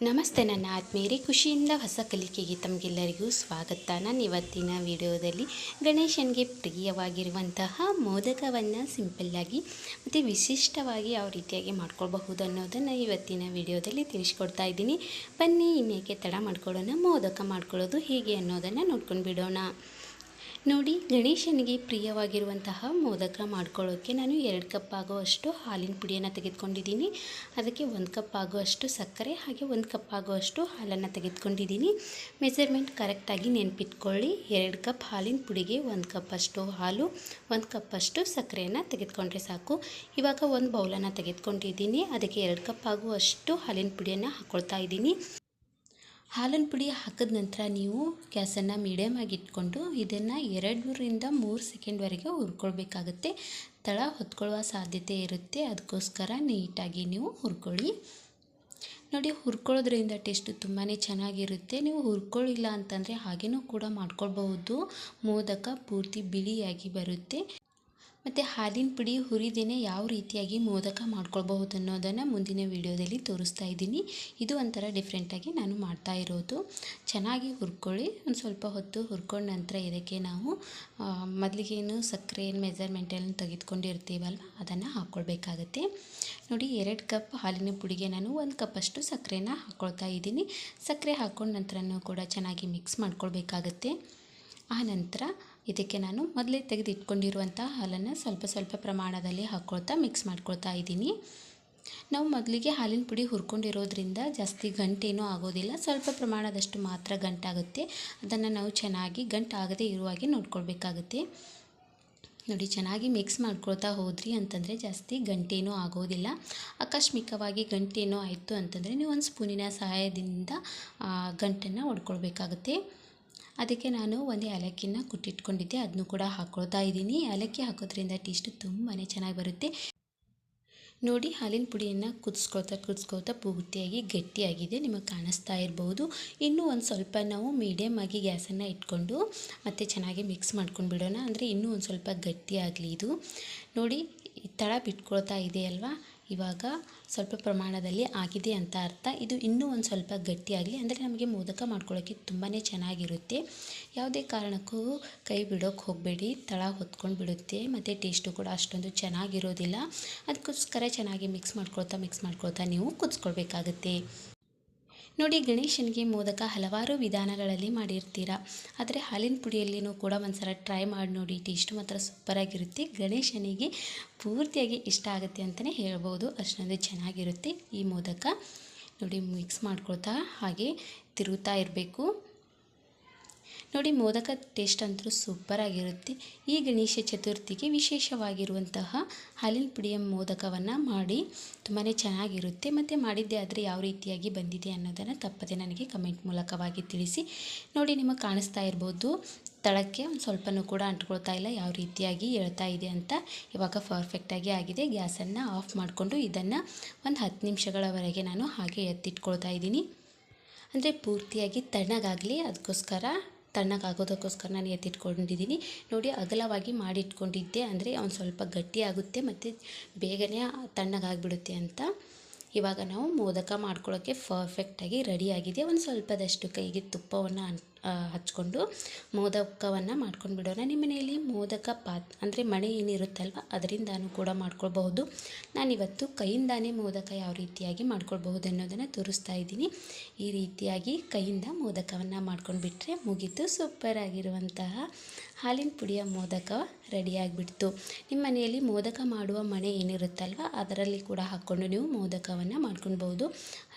ನಮಸ್ತೆ ನನ್ನ ಆತ್ಮೀಯರೇ, ಖುಷಿಯಿಂದ ಹೊಸ ಕಲಿಕೆಗೆ ತಮಗೆಲ್ಲರಿಗೂ ಸ್ವಾಗತ. ನಾನು ಇವತ್ತಿನ ವಿಡಿಯೋದಲ್ಲಿ ಗಣೇಶನಿಗೆ ಪ್ರಿಯವಾಗಿರುವಂತಹ ಮೋದಕವನ್ನು ಸಿಂಪಲ್ಲಾಗಿ ಮತ್ತು ವಿಶಿಷ್ಟವಾಗಿ ಯಾವ ರೀತಿಯಾಗಿ ಮಾಡ್ಕೊಳ್ಬಹುದು ಅನ್ನೋದನ್ನು ಇವತ್ತಿನ ವಿಡಿಯೋದಲ್ಲಿ ತಿಳಿಸ್ಕೊಡ್ತಾ ಇದ್ದೀನಿ. ಬನ್ನಿ ಇನ್ನೇಕೆ ತಡ ಮಾಡ್ಕೊಳ್ಳೋಣ, ಮೋದಕ ಮಾಡ್ಕೊಳ್ಳೋದು ಹೇಗೆ ಅನ್ನೋದನ್ನು ನೋಡ್ಕೊಂಡು ಬಿಡೋಣ ನೋಡಿ, ಗಣೇಶನಿಗೆ ಪ್ರಿಯವಾಗಿರುವಂತಹ ಮೋದಕ ಮಾಡ್ಕೊಳ್ಳೋಕ್ಕೆ ನಾನು ಎರಡು ಕಪ್ ಆಗುವಷ್ಟು ಹಾಲಿನ ಪುಡಿಯನ್ನು ತೆಗೆದುಕೊಂಡಿದ್ದೀನಿ. ಅದಕ್ಕೆ ಒಂದು ಕಪ್ ಆಗುವಷ್ಟು ಸಕ್ಕರೆ, ಹಾಗೆ ಒಂದು ಕಪ್ ಆಗುವಷ್ಟು ಹಾಲನ್ನು ತೆಗೆದುಕೊಂಡಿದ್ದೀನಿ. ಮೆಜರ್ಮೆಂಟ್ ಕರೆಕ್ಟಾಗಿ ನೆನಪಿಟ್ಕೊಳ್ಳಿ. ಎರಡು ಕಪ್ ಹಾಲಿನ ಪುಡಿಗೆ ಒಂದು ಕಪ್ಪಷ್ಟು ಹಾಲು, ಒಂದು ಕಪ್ಪಷ್ಟು ಸಕ್ಕರೆಯನ್ನು ತೆಗೆದುಕೊಂಡ್ರೆ ಸಾಕು. ಇವಾಗ ಒಂದು ಬೌಲನ್ನು ತೆಗೆದುಕೊಂಡಿದ್ದೀನಿ. ಅದಕ್ಕೆ ಎರಡು ಕಪ್ ಆಗುವಷ್ಟು ಹಾಲಿನ ಪುಡಿಯನ್ನು ಹಾಕ್ಕೊಳ್ತಾ ಇದ್ದೀನಿ. ಹಾಲಿನ ಪುಡಿ ಹಾಕಿದ ನಂತರ ನೀವು ಗ್ಯಾಸನ್ನು ಮೀಡಿಯಮ್ ಆಗಿ ಇಟ್ಕೊಂಡು ಇದನ್ನು ಎರಡರಿಂದ ಮೂರು ಸೆಕೆಂಡ್ವರೆಗೆ ಹುರ್ಕೊಳ್ಬೇಕಾಗುತ್ತೆ. ತಳ ಹೊತ್ಕೊಳ್ಳುವ ಸಾಧ್ಯತೆ ಇರುತ್ತೆ. ಅದಕ್ಕೋಸ್ಕರ ನೀಟಾಗಿ ನೀವು ಹುರ್ಕೊಳ್ಳಿ. ನೋಡಿ, ಹುರ್ಕೊಳ್ಳೋದ್ರಿಂದ ಟೇಸ್ಟ್ ತುಂಬಾ ಚೆನ್ನಾಗಿರುತ್ತೆ. ನೀವು ಹುರ್ಕೊಳ್ಳಿಲ್ಲ ಅಂತಂದರೆ ಹಾಗೇನೂ ಕೂಡ ಮಾಡ್ಕೊಳ್ಬಹುದು. ಮೋದಕ ಪೂರ್ತಿ ಬಿಳಿಯಾಗಿ ಬರುತ್ತೆ. ಮತ್ತು ಹಾಲಿನ ಪುಡಿ ಹುರಿದೇನೆ ಯಾವ ರೀತಿಯಾಗಿ ಮೋದಕ ಮಾಡ್ಕೊಳ್ಬಹುದು ಅನ್ನೋದನ್ನು ಮುಂದಿನ ವಿಡಿಯೋದಲ್ಲಿ ತೋರಿಸ್ತಾ ಇದ್ದೀನಿ. ಇದು ಒಂಥರ ಡಿಫ್ರೆಂಟಾಗಿ ನಾನು ಮಾಡ್ತಾ ಇರೋದು. ಚೆನ್ನಾಗಿ ಹುರ್ಕೊಳ್ಳಿ. ಒಂದು ಸ್ವಲ್ಪ ಹೊತ್ತು ಹುರ್ಕೊಂಡ ನಂತರ ಇದಕ್ಕೆ ನಾವು ಮೊದಲಿಗೇನು ಸಕ್ಕರೆ ಮೆಜರ್ಮೆಂಟನ್ನು ತೆಗೆದುಕೊಂಡಿರ್ತೀವಲ್ವ, ಅದನ್ನು ಹಾಕ್ಕೊಳ್ಬೇಕಾಗತ್ತೆ ನೋಡಿ, ಎರಡು ಕಪ್ ಹಾಲಿನ ಪುಡಿಗೆ ನಾನು ಒಂದು ಕಪ್ಪಷ್ಟು ಸಕ್ಕರೆನ ಹಾಕ್ಕೊಳ್ತಾ ಇದ್ದೀನಿ. ಸಕ್ಕರೆ ಹಾಕ್ಕೊಂಡ ನಂತರನೂ ಕೂಡ ಚೆನ್ನಾಗಿ ಮಿಕ್ಸ್ ಮಾಡ್ಕೊಳ್ಬೇಕಾಗತ್ತೆ. ಆ ನಂತರ ಇದಕ್ಕೆ ನಾನು ಮೊದಲೇ ತೆಗೆದಿಟ್ಕೊಂಡಿರುವಂಥ ಹಾಲನ್ನು ಸ್ವಲ್ಪ ಸ್ವಲ್ಪ ಪ್ರಮಾಣದಲ್ಲಿ ಹಾಕ್ಕೊಳ್ತಾ ಮಿಕ್ಸ್ ಮಾಡ್ಕೊಳ್ತಾ ಇದ್ದೀನಿ. ನಾವು ಮೊದಲಿಗೆ ಹಾಲಿನ ಪುಡಿ ಹುರ್ಕೊಂಡಿರೋದ್ರಿಂದ ಜಾಸ್ತಿ ಗಂಟೇನೂ ಆಗೋದಿಲ್ಲ, ಸ್ವಲ್ಪ ಪ್ರಮಾಣದಷ್ಟು ಮಾತ್ರ ಗಂಟಾಗುತ್ತೆ. ಅದನ್ನು ನಾವು ಚೆನ್ನಾಗಿ ಗಂಟಾಗದೇ ಇರುವಾಗೆ ನೋಡ್ಕೊಳ್ಬೇಕಾಗುತ್ತೆ. ನೋಡಿ, ಚೆನ್ನಾಗಿ ಮಿಕ್ಸ್ ಮಾಡ್ಕೊಳ್ತಾ ಹೋದ್ರಿ ಅಂತಂದರೆ ಜಾಸ್ತಿ ಗಂಟೇನೂ ಆಗೋದಿಲ್ಲ. ಆಕಸ್ಮಿಕವಾಗಿ ಗಂಟೇನೋ ಆಯಿತು ಅಂತಂದರೆ ನೀವು ಒಂದು ಸ್ಪೂನಿನ ಸಹಾಯದಿಂದ ಗಂಟನ್ನು ಹೊಡ್ಕೊಳ್ಬೇಕಾಗುತ್ತೆ ಅದಕ್ಕೆ ನಾನು ಒಂದು ಏಲಕ್ಕಿನ ಕುಟ್ಟಿಟ್ಕೊಂಡಿದ್ದೆ. ಅದನ್ನು ಕೂಡ ಹಾಕ್ಕೊಳ್ತಾ ಇದ್ದೀನಿ. ಏಲಕ್ಕಿ ಹಾಕೋದ್ರಿಂದ ಟೇಸ್ಟ್ ತುಂಬಾ ಚೆನ್ನಾಗಿ ಬರುತ್ತೆ. ನೋಡಿ, ಹಾಲಿನ ಪುಡಿಯನ್ನು ಕುದಿಸ್ಕೊಳ್ತಾ ಕುದಿಸ್ಕೊಳ್ತಾ ಪೂರ್ತಿಯಾಗಿ ಗಟ್ಟಿಯಾಗಿದೆ. ನಿಮಗೆ ಕಾಣಿಸ್ತಾ ಇರ್ಬೋದು. ಇನ್ನೂ ಒಂದು ಸ್ವಲ್ಪ ನಾವು ಮೀಡಿಯಮ್ ಆಗಿ ಗ್ಯಾಸನ್ನು ಇಟ್ಕೊಂಡು ಮತ್ತೆ ಚೆನ್ನಾಗಿ ಮಿಕ್ಸ್ ಮಾಡ್ಕೊಂಡು ಬಿಡೋಣ. ಅಂದರೆ ಇನ್ನೂ ಒಂದು ಸ್ವಲ್ಪ ಗಟ್ಟಿಯಾಗಲಿ ಇದು. ನೋಡಿ ತಳ ಬಿಟ್ಕೊಳ್ತಾ ಇದೆ ಅಲ್ವಾ ಇವಾಗ ಸ್ವಲ್ಪ ಪ್ರಮಾಣದಲ್ಲಿ ಆಗಿದೆ ಅಂತ ಅರ್ಥ. ಇದು ಇನ್ನೂ ಒಂದು ಸ್ವಲ್ಪ ಗಟ್ಟಿಯಾಗಲಿ ಅಂದರೆ ನಮಗೆ ಮೋದಕ ಮಾಡ್ಕೊಳ್ಳೋಕ್ಕೆ ತುಂಬಾ ಚೆನ್ನಾಗಿರುತ್ತೆ. ಯಾವುದೇ ಕಾರಣಕ್ಕೂ ಕೈ ಬಿಡೋಕೆ ಹೋಗಬೇಡಿ, ತಳ ಹೊತ್ಕೊಂಡು ಬಿಡುತ್ತೆ, ಮತ್ತು ಟೇಸ್ಟು ಕೂಡ ಅಷ್ಟೊಂದು ಚೆನ್ನಾಗಿರೋದಿಲ್ಲ. ಅದಕ್ಕೋಸ್ಕರ ಚೆನ್ನಾಗಿ ಮಿಕ್ಸ್ ಮಾಡ್ಕೊಳ್ತಾ ಮಿಕ್ಸ್ ಮಾಡ್ಕೊಳ್ತಾ ನೀವು ಕುದಿಸ್ಕೊಳ್ಬೇಕಾಗುತ್ತೆ. ನೋಡಿ ಗಣೇಶನಿಗೆ ಮೋದಕ ಹಲವಾರು ವಿಧಾನಗಳಲ್ಲಿ ಮಾಡಿರ್ತೀರ. ಆದರೆ ಹಾಲಿನ ಪುಡಿಯಲ್ಲಿನೂ ಕೂಡ ಒಂದು ಸಲ ಟ್ರೈ ಮಾಡಿ ನೋಡಿ ಟೇಸ್ಟ್ ಮಾತ್ರ ಸೂಪರಾಗಿರುತ್ತೆ ಗಣೇಶನಿಗೆ ಪೂರ್ತಿಯಾಗಿ ಇಷ್ಟ ಆಗುತ್ತೆ ಅಂತಲೇ ಹೇಳ್ಬೋದು. ಅಷ್ಟೊಂದು ಚೆನ್ನಾಗಿರುತ್ತೆ ಈ ಮೋದಕ. ನೋಡಿ ಮಿಕ್ಸ್ ಮಾಡ್ಕೊಳ್ತಾ ಹಾಗೆ ತಿರುಗ್ತಾ ಇರಬೇಕು. ನೋಡಿ, ಮೋದಕ ಟೇಸ್ಟ್ ಅಂತೂ ಸೂಪರಾಗಿರುತ್ತೆ ಈ ಗಣೇಶ ಚತುರ್ಥಿಗೆ ವಿಶೇಷವಾಗಿರುವಂತಹ ಹಾಲಿನ ಪುಡಿಯ ಮೋದಕವನ್ನು ಮಾಡಿ. ತುಂಬಾ ಚೆನ್ನಾಗಿರುತ್ತೆ. ಮತ್ತು ಮಾಡಿದ್ದೆ ಆದರೆ ಯಾವ ರೀತಿಯಾಗಿ ಬಂದಿದೆ ಅನ್ನೋದನ್ನು ತಪ್ಪದೆ ನನಗೆ ಕಮೆಂಟ್ ಮೂಲಕವಾಗಿ ತಿಳಿಸಿ. ನೋಡಿ ನಿಮಗೆ ಕಾಣಿಸ್ತಾ ಇರ್ಬೋದು. ತಳಕ್ಕೆ ಒಂದು ಸ್ವಲ್ಪನೂ ಕೂಡ ಅಂಟ್ಕೊಳ್ತಾ ಇಲ್ಲ, ಯಾವ ರೀತಿಯಾಗಿ ಹೇಳ್ತಾ ಇದೆ ಅಂತ. ಇವಾಗ ಪರ್ಫೆಕ್ಟಾಗಿ ಆಗಿದೆ. ಗ್ಯಾಸನ್ನು ಆಫ್ ಮಾಡಿಕೊಂಡು ಇದನ್ನು ಒಂದು ಹತ್ತು ನಿಮಿಷಗಳವರೆಗೆ ನಾನು ಹಾಗೆ ಎತ್ತಿಟ್ಕೊಳ್ತಾ ಇದ್ದೀನಿ. ಅಂದರೆ ಪೂರ್ತಿಯಾಗಿ ತಣ್ಣಗಾಗಲಿ ಅದಕ್ಕೋಸ್ಕರ ತಣ್ಣಗಾಗೋದಕ್ಕೋಸ್ಕರ ನಾನು ಎತ್ತಿಟ್ಕೊಂಡಿದ್ದೀನಿ. ನೋಡಿ, ಅಗಲವಾಗಿ ಮಾಡಿಟ್ಕೊಂಡಿದ್ದೆ ಅಂದರೆ ಒಂದು ಸ್ವಲ್ಪ ಗಟ್ಟಿ ಆಗುತ್ತೆ ಮತ್ತು ಬೇಗನೆ ತಣ್ಣಗಾಗಿಬಿಡುತ್ತೆ ಅಂತ. ಇವಾಗ ನಾವು ಮೋದಕ ಮಾಡ್ಕೊಳ್ಳೋಕ್ಕೆ ಪರ್ಫೆಕ್ಟಾಗಿ ರೆಡಿಯಾಗಿದೆ ಒಂದು ಸ್ವಲ್ಪದಷ್ಟು ಕೈಗೆ ತುಪ್ಪವನ್ನು ಹಚ್ಕೊಂಡು ಮೋದಕವನ್ನು ಮಾಡ್ಕೊಂಡು ಬಿಡೋಣ. ನಿಮ್ಮ ಮನೆಯಲ್ಲಿ ಮೋದಕ ಪಾತ್ ಅಂದರೆ ಮಣೆ ಏನಿರುತ್ತಲ್ವ, ಅದರಿಂದಾನು ಕೂಡ ಮಾಡ್ಕೊಳ್ಬಹುದು. ನಾನಿವತ್ತು ಕೈಯಿಂದಾನೇ ಮೋದಕ ಯಾವ ರೀತಿಯಾಗಿ ಮಾಡ್ಕೊಳ್ಬಹುದು ಅನ್ನೋದನ್ನು ತೋರಿಸ್ತಾ ಇದ್ದೀನಿ. ಈ ರೀತಿಯಾಗಿ ಕೈಯಿಂದ ಮೋದಕವನ್ನು ಮಾಡ್ಕೊಂಡು ಬಿಟ್ಟರೆ ಮುಗೀತು. ಸೂಪರಾಗಿರುವಂತಹ ಹಾಲಿನ ಪುಡಿಯ ಮೋದಕ ರೆಡಿಯಾಗಿಬಿಡ್ತು ನಿಮ್ಮ ಮನೆಯಲ್ಲಿ ಮೋದಕ ಮಾಡುವ ಮಣೆ ಏನಿರುತ್ತಲ್ವ, ಅದರಲ್ಲಿ ಕೂಡ ಹಾಕ್ಕೊಂಡು ನೀವು ಮೋದಕವನ್ನು ಮಾಡ್ಕೊಳ್ಬಹುದು.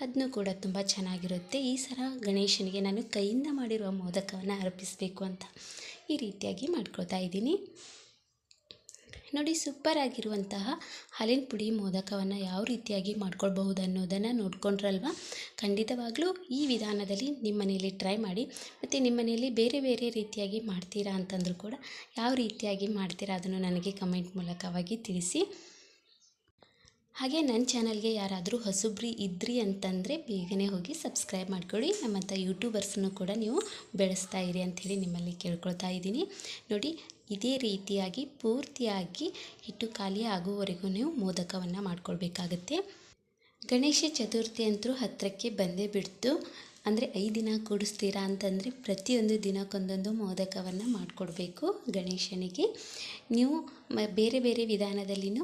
ಅದನ್ನು ಕೂಡ ತುಂಬ ಚೆನ್ನಾಗಿರುತ್ತೆ. ಈ ಸಲ ಗಣೇಶನಿಗೆ ನಾನು ಕೈಯಿಂದ ಮಾಡಿರುವ ಮೋದಕವನ್ನು ಅರ್ಪಿಸಬೇಕು ಅಂತ ಈ ರೀತಿಯಾಗಿ ಮಾಡ್ಕೊಳ್ತಾ ಇದ್ದೀನಿ. ನೋಡಿ ಸೂಪರ್ ಆಗಿರುವಂತಹ ಹಾಲಿನ ಪುಡಿ ಮೋದಕವನ್ನು ಯಾವ ರೀತಿಯಾಗಿ ಮಾಡ್ಕೊಳ್ಬಹುದು ಅನ್ನೋದನ್ನು ನೋಡ್ಕೊಂಡ್ರಲ್ವ? ಖಂಡಿತವಾಗ್ಲೂ ಈ ವಿಧಾನದಲ್ಲಿ ನಿಮ್ಮ ಮನೆಯಲ್ಲಿ ಟ್ರೈ ಮಾಡಿ, ಮತ್ತು ನಿಮ್ಮ ಮನೆಯಲ್ಲಿ ಬೇರೆ ಬೇರೆ ರೀತಿಯಾಗಿ ಮಾಡ್ತೀರಾ ಅಂತಂದರೂ ಕೂಡ ಯಾವ ರೀತಿಯಾಗಿ ಮಾಡ್ತೀರಾ ಅದನ್ನು ನನಗೆ ಕಮೆಂಟ್ ಮೂಲಕವಾಗಿ ತಿಳಿಸಿ. ಹಾಗೆ ನನ್ನ ಚಾನಲ್ಗೆ ಯಾರಾದರೂ ಹೊಸಬ್ರಿ ಇದ್ರಿ ಅಂತಂದರೆ ಬೇಗನೆ ಹೋಗಿ ಸಬ್ಸ್ಕ್ರೈಬ್ ಮಾಡ್ಕೊಳ್ಳಿ. ನಮ್ಮಂಥ ಯೂಟ್ಯೂಬರ್ಸನ್ನು ಕೂಡ ನೀವು ಬೆಳೆಸ್ತಾ ಇರಿ ಅಂಥೇಳಿ ನಿಮ್ಮಲ್ಲಿ ಕೇಳ್ಕೊಳ್ತಾ ಇದ್ದೀನಿ. ನೋಡಿ, ಇದೇ ರೀತಿಯಾಗಿ ಪೂರ್ತಿಯಾಗಿ ಹಿಟ್ಟು ಖಾಲಿ ಆಗುವವರೆಗೂ ನೀವು ಮೋದಕವನ್ನು ಮಾಡ್ಕೊಳ್ಬೇಕಾಗತ್ತೆ. ಗಣೇಶ ಚತುರ್ಥಿ ಅಂತೂ ಹತ್ತಿರಕ್ಕೆ ಬಂದೇ ಬಿಡ್ತು. ಅಂದರೆ ಐದು ದಿನ ಕೂಡಿಸ್ತೀರಾ ಅಂತಂದರೆ ಪ್ರತಿಯೊಂದು ದಿನಕ್ಕೊಂದೊಂದು ಮೋದಕವನ್ನು ಮಾಡಿಕೊಡ್ಬೇಕು ಗಣೇಶನಿಗೆ. ನೀವು ಬೇರೆ ಬೇರೆ ವಿಧಾನದಲ್ಲಿನೂ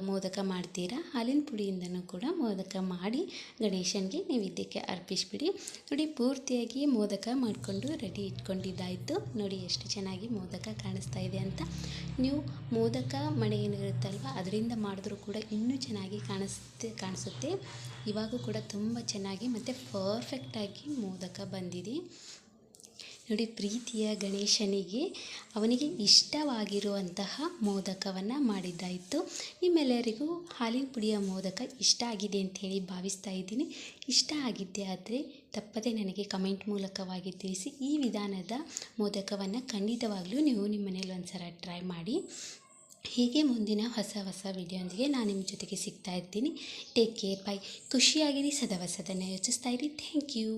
ಮೋದಕ ಮಾಡ್ತೀರಾ? ಹಾಲಿನ ಪುಡಿಯಿಂದನೂ ಕೂಡ ಮೋದಕ ಮಾಡಿ ಗಣೇಶನಿಗೆ ನೈವೇದ್ಯಕ್ಕೆ ಅರ್ಪಿಸ್ಬಿಡಿ. ನೋಡಿ, ಪೂರ್ತಿಯಾಗಿ ಮೋದಕ ಮಾಡಿಕೊಂಡು ರೆಡಿ ಇಟ್ಕೊಂಡಿದ್ದಾಯಿತು. ನೋಡಿ, ಎಷ್ಟು ಚೆನ್ನಾಗಿ ಮೋದಕ ಕಾಣಿಸ್ತಾ ಇದೆ ಅಂತ. ನೀವು ಮೋದಕ ಮಣೆ ಏನಿರುತ್ತಲ್ವ, ಅದರಿಂದ ಮಾಡಿದ್ರೂ ಕೂಡ ಇನ್ನೂ ಚೆನ್ನಾಗಿ ಕಾಣಿಸುತ್ತೆ ಕಾಣಿಸುತ್ತೆ. ಇವಾಗೂ ಕೂಡ ತುಂಬ ಚೆನ್ನಾಗಿ ಮತ್ತು ಪರ್ಫೆಕ್ಟಾಗಿ ಮೋದಕ ಬಂದಿದೆ. ನೋಡಿ, ಪ್ರೀತಿಯ ಗಣೇಶನಿಗೆ ಅವನಿಗೆ ಇಷ್ಟವಾಗಿರುವಂತಹ ಮೋದಕವನ್ನು ಮಾಡಿದ್ದಾಯಿತು. ನಿಮ್ಮೆಲ್ಲರಿಗೂ ಹಾಲಿನ ಪುಡಿಯ ಮೋದಕ ಇಷ್ಟ ಆಗಿದೆ ಅಂತ ಹೇಳಿ ಭಾವಿಸ್ತಾ ಇದ್ದೀನಿ. ಇಷ್ಟ ಆಗಿದ್ದೆ ಆದರೆ ತಪ್ಪದೆ ನನಗೆ ಕಮೆಂಟ್ ಮೂಲಕವಾಗಿ ತಿಳಿಸಿ ಈ ವಿಧಾನದ ಮೋದಕವನ್ನು ಖಂಡಿತವಾಗಲೂ ನೀವು ನಿಮ್ಮ ಮನೇಲಿ ಒಂದು ಟ್ರೈ ಮಾಡಿ. ಹೀಗೆ ಮುಂದಿನ ಹೊಸ ಹೊಸ ವಿಡಿಯೋಂದಿಗೆ ನಾನು ನಿಮ್ಮ ಜೊತೆಗೆ ಸಿಗ್ತಾ ಇರ್ತೀನಿ. ಟೇಕ್ ಕೇರ್ ಬೈ ಖುಷಿಯಾಗಿರಿ, ಸದಾ ಹೊಸದನ್ನು ಯೋಚಿಸ್ತಾ ಇರಿ. Thank you